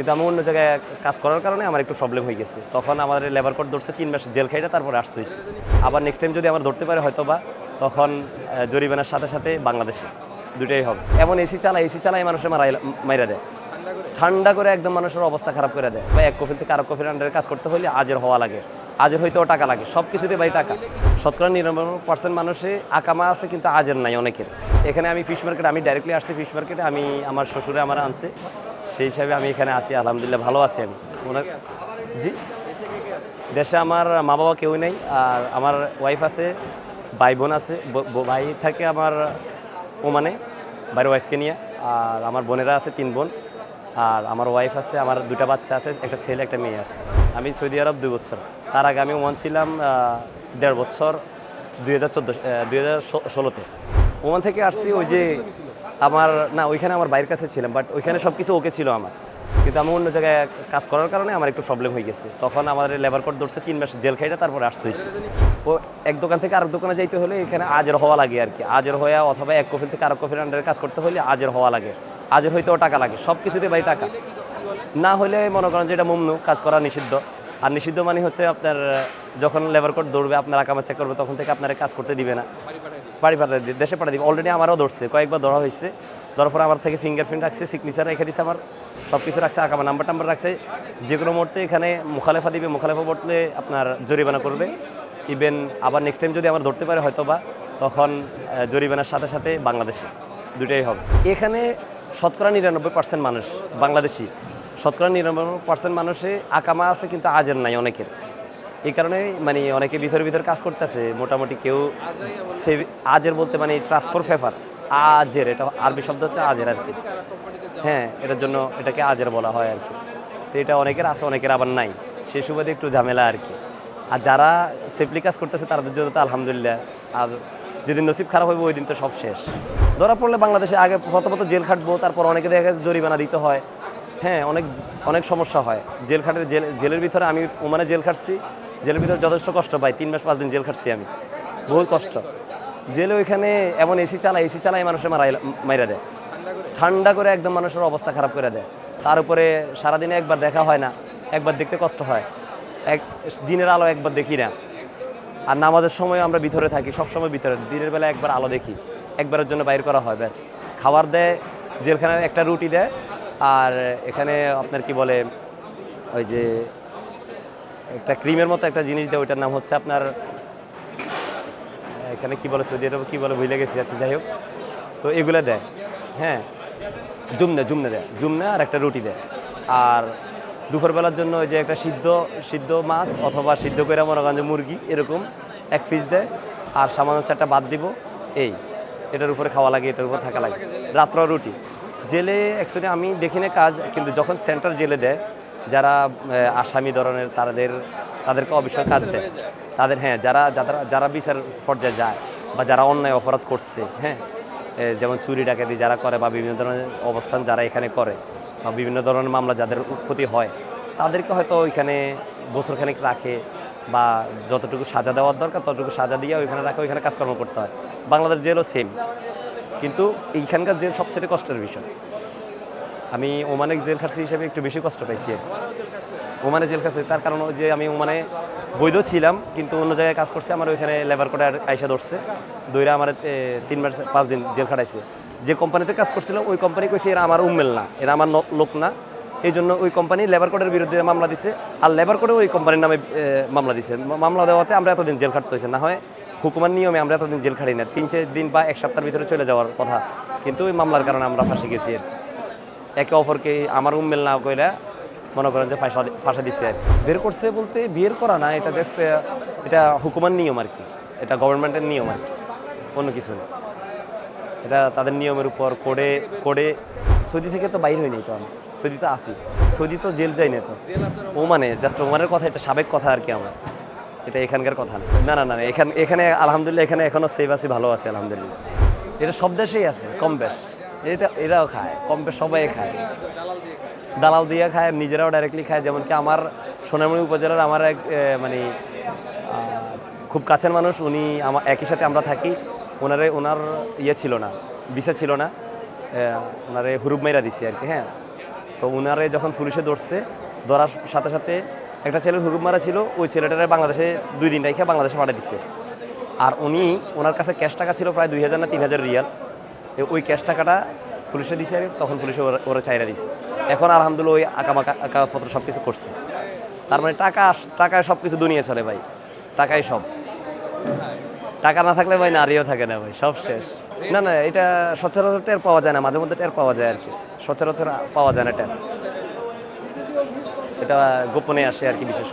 কিন্তু আমি অন্য জায়গায় কাজ করার কারণে আমার একটু প্রবলেম হয়ে গেছে। তখন আমার লেবার কোড ধরছে, তিন মাস জেল খাইটা তারপরে আসতে হয়েছে আবার নেক্সট টাইম যদি আমার ধরতে পারে হয়তো বা তখন জরিমানার সাথে সাথে বাংলাদেশে দুটোই হবে। এমন এসি চালায় এসি চালায় মানুষের মারাই, মাইরা দেয়। ঠান্ডা করে একদম মানুষের অবস্থা খারাপ করে দেয়। বা এক কফিল থেকে আরও কফির আন্ডারে কাজ করতে হলে আজের হওয়া লাগে। আজের হইতেও টাকা লাগে সব কিছুতে ভাই টাকা। শতকরা নিরানব্বই পার্সেন্ট মানুষে আকামা আছে, কিন্তু আজের নাই অনেকের। এখানে আমি ফিশ মার্কেটে আমি ডাইরেক্টলি আসছি ফিশ মার্কেটে আমি আমার শ্বশুরে আমার আনছে। সেই হিসাবে আমি এখানে আছি, আলহামদুলিল্লাহ ভালো আছি আমি। ওনার জি? দেশে আমার মা বাবা কেউ নেই, আর আমার ওয়াইফ আছে ভাই বোন আছে ভাই থাকে আমার ওমানে বাইরের ওয়াইফকে নিয়ে, আর আমার বোনেরা আছে তিন বোন, আর আমার ওয়াইফ আছে, আমার দুটা বাচ্চা আছে, একটা ছেলে, একটা মেয়ে আছে। আমি সৌদি আরব দুই বছর। তার আগে আমি ওমান ছিলাম দেড় বছর, দুই হাজার চোদ্দ দুই হাজার ষোলোতে। ওমান থেকে আসছি, ওই যে আমার, না, ওইখানে আমার বাইরের কাছে ছিলাম বাট ওইখানে সব কিছু ওকে ছিল আমার। কিন্তু আমি অন্য জায়গায় কাজ করার কারণে আমার একটু প্রবলেম হয়ে গেছে। তখন আমার লেবার কোড ধরছে, তিন মাস জেল খাইটা তারপরে আসতে হয়েছে। ও এক দোকান থেকে আরেক দোকানে যাইতে হলে এখানে আজের হওয়া লাগে আর কি। আজের হওয়া অথবা এক কফিল থেকে আরেক কফির আন্ডারে কাজ করতে হলে আজের হওয়া লাগে। আজের হইতেও টাকা লাগে সব কিছুতে ভাই টাকা। না হলে মনে করেন যে এটা মুমনু, কাজ করা নিষিদ্ধ। আর নিষিদ্ধ মানে হচ্ছে আপনার, যখন লেবার কোড দৌড়বে, আপনার আকামা চেক করবে, তখন থেকে আপনারা কাজ করতে দিবে না। বাড়ি পাঠাতে দিবে দেশে পাঠিয়ে দিবে। অলরেডি আমারও ধরছে, কয়েকবার ধরা হয়েছে। ধরার পর আমার থেকে ফিঙ্গারপ্রিন্ট রাখছে সিগনেচার রেখে দিচ্ছে আমার। সব কিছু রাখছে আকামা নাম্বার টাম্বার রাখছে। যে কোনো মুহূর্তে এখানে মুখালেফা দিবে, মুখালেফা বললে আপনার জরিমানা করবে। ইভেন আবার নেক্সট টাইম যদি আমার ধরতে পারে হয়তো বা তখন জরিমানার সাথে সাথে বাংলাদেশে। দুটোই হবে। এখানে শতকরা নিরানব্বই পার্সেন্ট মানুষ বাংলাদেশি। শতকরা নিরানব্বই পার্সেন্ট মানুষে আকামা আছে, কিন্তু আজের নাই অনেকের। এই কারণে মানে অনেকে ভিতরে ভিতরে কাজ করতেছে, মোটামুটি কেউ আজের বলতে মানে ট্রান্সফার পেপার আজের, এটা আরবি শব্দ হচ্ছে আজের আর কি। হ্যাঁ এটার জন্য এটাকে আজের বলা হয় আর কি। তো এটা অনেকের আছে, অনেকের আবার নাই। সে সুবাদে একটু ঝামেলা আর কি। আর যারা সেফলি কাজ করতেছে, তাদের জন্য তো আলহামদুলিল্লাহ। আর যেদিন নসিব খারাপ হবে ওই দিন তো সব শেষ। ধরা পড়লে বাংলাদেশে আগে প্রথমত জেল খাটবো, তারপর অনেকে দেখা গেছে জরিমানা দিতে হয়। হ্যাঁ অনেক অনেক সমস্যা হয়। জেল খাটের জেল, জেলের ভিতরে আমি ওমানে জেল খাটছি। জেলের ভিতরে যথেষ্ট কষ্ট পাই, তিন মাস, পাঁচ দিন জেল খাটছি আমি। বহু কষ্ট। জেলে ওইখানে এমন এসি চালায় এসি চালায় মানুষের মারাই মাইরা দেয়। ঠান্ডা করে একদম মানুষের অবস্থা খারাপ করে দেয়। তার উপরে সারাদিনে একবার দেখা হয় না, একবার দেখতে কষ্ট হয়। এক দিনের আলো একবার দেখি না। আর নামাজের সময় আমরা ভিতরে থাকি সব সময় ভিতরে। দিনের বেলা একবার আলো দেখি, একবারের জন্য বাইর করা হয়, ব্যাস। খাবার দেয়, জেলখানায় একটা রুটি দেয়, আর এখানে আপনার কি বলে, ওই যে একটা ক্রিমের মতো একটা জিনিস দেয়, ওইটার নাম হচ্ছে আপনার এখানে কি বলে, সৌদি আরবে কি বলে, ভুলে গেছি আচ্ছা যাই হোক। তো এগুলো দেয় হ্যাঁ জুমনে জুমনে দেয়, জুমনে আর একটা রুটি দেয়। আর দুপুরবেলার জন্য ওই যে একটা সিদ্ধ সিদ্ধ মাছ অথবা সিদ্ধ করে মনে যে মুরগি, এরকম এক পিস দেয়। আর সামান্য চারটা বাদ দিব, এই, এটার উপরে খাওয়া লাগে, এটার উপর থাকা লাগে। রাত্র রুটি। জেলে অ্যাকচুয়ালি আমি দেখি না কাজ, কিন্তু যখন সেন্টার জেলে দেয় যারা আসামি ধরনের তাদের, তাদেরকে অবশ্যই কাজ দেয় তাদের হ্যাঁ যারা যারা যারা বিচার পর্যায়ে যায় বা যারা অন্যায় অপরাধ করছে হ্যাঁ যেমন চুরি, ডাকাতি যারা করে বা বিভিন্ন ধরনের অবস্থান যারা এখানে করে বা বিভিন্ন ধরনের মামলা যাদের উৎপত্তি হয়, তাদেরকে হয়তো ওইখানে বছরখানেক রাখে বা যতটুকু সাজা দেওয়ার দরকার, ততটুকু সাজা দিয়ে ওইখানে রাখে, ওইখানে কাজকর্ম করতে হয়। বাংলাদেশ জেলও সেম কিন্তু এইখানকার জেল সবচেয়ে কষ্টের বিষয়। আমি ওমানে জেল খাটছি হিসেবে একটু বেশি কষ্ট পাইছি ওমানে জেল খাটছি, তার কারণ যে আমি ওমানে বৈধ ছিলাম, কিন্তু অন্য জায়গায় কাজ করছে, আমার ওইখানে লেবার কোডে আইসা ধরছে। দইরা আমার তিন মাস পাঁচ দিন জেল খাটাইছে। যে কোম্পানিতে কাজ করছিলাম ওই কোম্পানি কইছে এরা আমার উম্মেল না, এরা আমার লোক না। এই জন্য ওই কোম্পানি লেবার কোডের বিরুদ্ধে মামলা দিছে, আর লেবার কোডে ওই কোম্পানির নামে মামলা দিছে। মামলা দেওয়াতে আমরা এতদিন জেল খাটতে হয়েছে না হয় হুকুমার নিয়মে আমরা এতদিন জেল খাটি না তিন চার দিন বা এক সপ্তাহের ভিতরে চলে যাওয়ার কথা, কিন্তু ওই মামলার কারণে আমরা ফাঁসি গেছি। একে অপরকে আমার উম্মেল না কইরা মনে করেন যে ফাঁসা ফাঁসা দিচ্ছে আর। বের করছে বলতে বিয়ের করা না এটা জাস্ট এটা হুকুমার নিয়ম আর কি। এটা গভর্নমেন্টের নিয়ম আর কি। অন্য কিছু না। এটা তাদের নিয়মের উপর কোডে কোডে সৌদি থেকে তো বাইর হয়নি তো আমি। সৌদি তো আসি সৌদি তো জেল যাই না তো। ও মানে জাস্ট ওমানের কথা এটা সাবেক কথা আর কি আমার। এটা এখানকার কথা না। না না, এখানে এখানে আলহামদুলিল্লাহ এখানে এখনও সেফ আছি ভালো আছে আলহামদুলিল্লাহ। এটা সব দেশেই আছে কম বেশ। এটা, এরাও খায়, কম বেশ সবাই খায়। দালাল দিয়ে খায়, নিজেরাও ডাইরেক্টলি খায় যেমন কি আমার সোনামণি উপজেলার আমার এক মানে খুব কাছের মানুষ, উনি আমার একই সাথে আমরা থাকি, ওনারে, ওনার ইয়ে ছিল না ভিসা ছিল না ওনারে হুরুব মেরা দিছি আর কি হ্যাঁ। তো ওনারে যখন পুলিশে ধরছে, ধরার সাথে সাথে একটা ছেলে হুকুম মারা ছিল, ওই ছেলেটারে বাংলাদেশে দুই দিন রেখে বাংলাদেশে পাঠিয়ে দিচ্ছে আর উনি, ওনার কাছে ক্যাশ টাকা ছিল প্রায় দুই হাজার না তিন হাজার রিয়াল। ওই ক্যাশ টাকাটা পুলিশে দিছে, তখন পুলিশে ওরা- চাইরা দিছে। এখন আলহামদুলিল্লাহ ওই আঁকামাকা কাগজপত্র সব কিছু করছে। তার মানে টাকা টাকায় সব কিছু দুনিয়া চলে ভাই। টাকাই সব। টাকা না থাকলে ভাই নারীও থাকে না ভাই, সব শেষ। না না, এটা সচরাচর টের পাওয়া যায় না, মাঝে মধ্যে টের পাওয়া যায় আর কি। সচরাচর পাওয়া যায় না টের। এটা গোপনে আসে আর কি বিশেষ